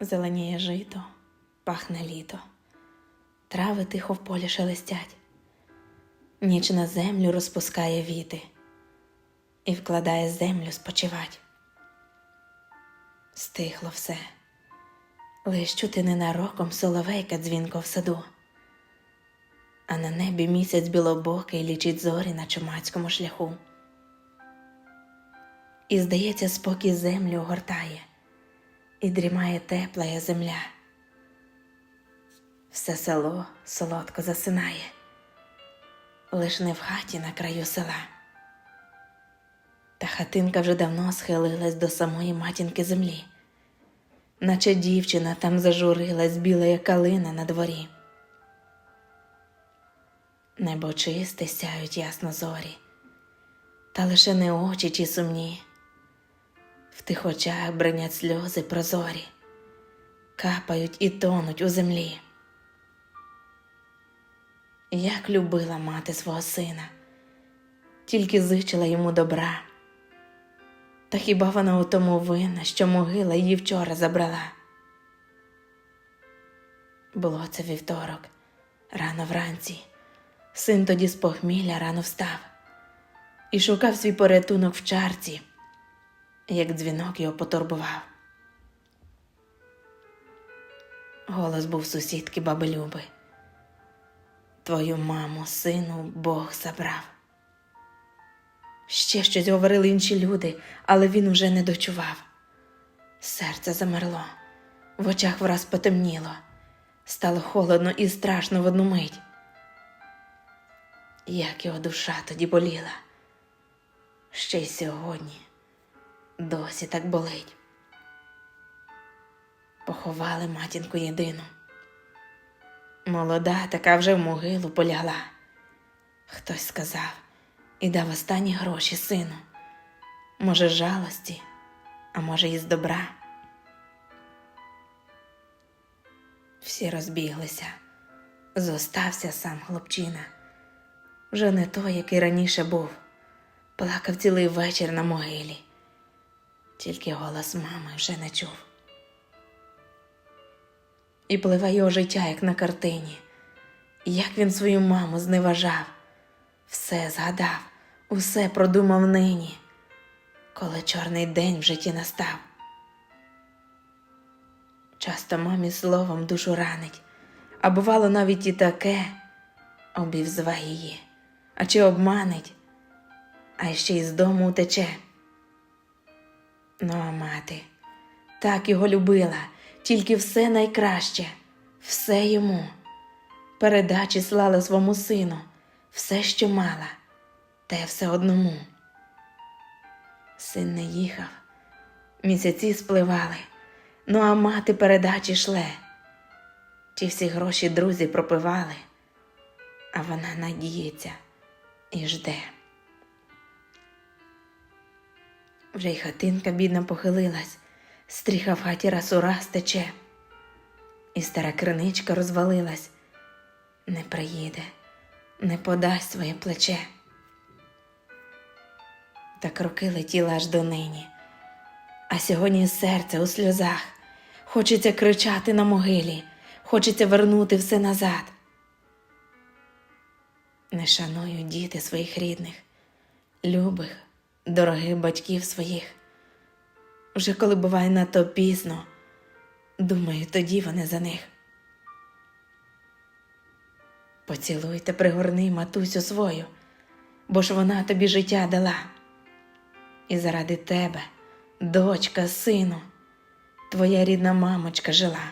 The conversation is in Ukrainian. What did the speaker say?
Зеленіє жито, пахне літо, трави тихо в полі шелестять, ніч на землю розпускає віти і вкладає землю спочивать. Стихло все, лиш чути ненароком соловейка дзвінко в саду, а на небі місяць білобокий лічить зорі на чумацькому шляху. І, здається, спокій землю огортає, і дрімає тепла земля. Все село солодко засинає, лиш не в хаті на краю села. Та хатинка вже давно схилилась до самої матінки землі, наче дівчина там зажурилась біла як калина на дворі. Небо чисте сяють ясно зорі, та лише не очі ті сумні. В тих очах бринять сльози прозорі, капають і тонуть у землі. Як любила мати свого сина, тільки зичила йому добра. Та хіба вона у тому винна, що могила її вчора забрала? Було це вівторок, рано вранці. Син тоді з похмілля рано встав і шукав свій порятунок в чарці, як дзвінок його потурбував. Голос був сусідки баби Люби. Твою маму, сину, Бог забрав. Ще щось говорили інші люди, але він уже не дочував. Серце замерло, в очах враз потемніло, стало холодно і страшно в одну мить. Як його душа тоді боліла, ще й сьогодні досі так болить. Поховали матінку єдину. Молода така вже в могилу полягла. Хтось сказав і дав останні гроші сину. Може, жалості, а може, і з добра. Всі розбіглися, зостався сам хлопчина, вже не той, який раніше був, плакав цілий вечір на могилі, тільки голос мами вже не чув. І пливе його життя, як на картині, як він свою маму зневажав, все згадав, усе продумав нині, коли чорний день в житті настав. Часто мамі словом душу ранить, а бувало навіть і таке. Обівзве її, а чи обманить, а ще й з дому утече. Ну, а мати так його любила, тільки все найкраще, все йому. Передачі слала своєму сину, все, що мала, те все одному. Син не їхав, місяці спливали, ну а мати передачі шле. Ті всі гроші друзі пропивали, а вона надіється і жде. Вже й хатинка бідна похилилась, стріха в хаті раз у раз тече, і стара криничка розвалилась, не приїде, не подасть своє плече. Так роки летіли аж до нині, а сьогодні серце у сльозах. Хочеться кричати на могилі, хочеться вернути все назад. Не шаную діти своїх рідних, любих, дорогих батьків своїх. Вже коли буває надто пізно, думаю, тоді вони за них. Поцілуйте, пригорни матусю свою, бо ж вона тобі життя дала. І заради тебе, дочка, сину, твоя рідна мамочка жила.